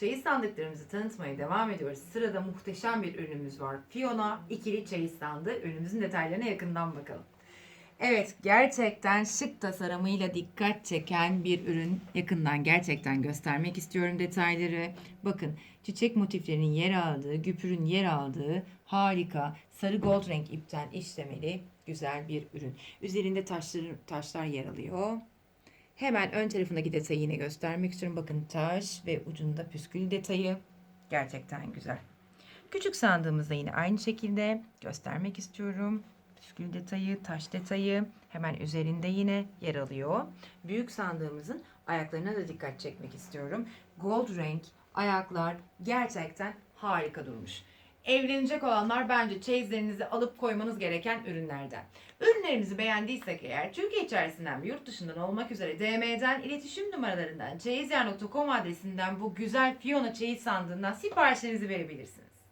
Çeyiz sandıklarımızı tanıtmaya devam ediyoruz. Sırada muhteşem bir ürünümüz var. Fiona ikili çeyiz sandığı. Ürünümüzün detaylarına yakından bakalım. Evet gerçekten şık tasarımıyla dikkat çeken bir ürün. Yakından gerçekten göstermek istiyorum detayları. Bakın çiçek motiflerinin yer aldığı, güpürün yer aldığı harika sarı gold renk ipten işlemeli güzel bir ürün. Üzerinde taşlar, taşlar yer alıyor. Hemen ön tarafındaki detayı yine göstermek istiyorum. Bakın taş ve ucunda püskül detayı. Gerçekten güzel. Küçük sandığımızda yine aynı şekilde göstermek istiyorum. Püskül detayı, taş detayı hemen üzerinde yine yer alıyor. Büyük sandığımızın ayaklarına da dikkat çekmek istiyorum. Gold renk ayaklar gerçekten harika durmuş. Evlenecek olanlar bence çeyizlerinizi alıp koymanız gereken ürünlerden. Ürünlerimizi beğendiysek eğer Türkiye içerisinden ve yurt dışından olmak üzere DM'den iletişim numaralarından çeyizyer.com adresinden bu güzel Fiona çeyiz sandığından siparişlerinizi verebilirsiniz.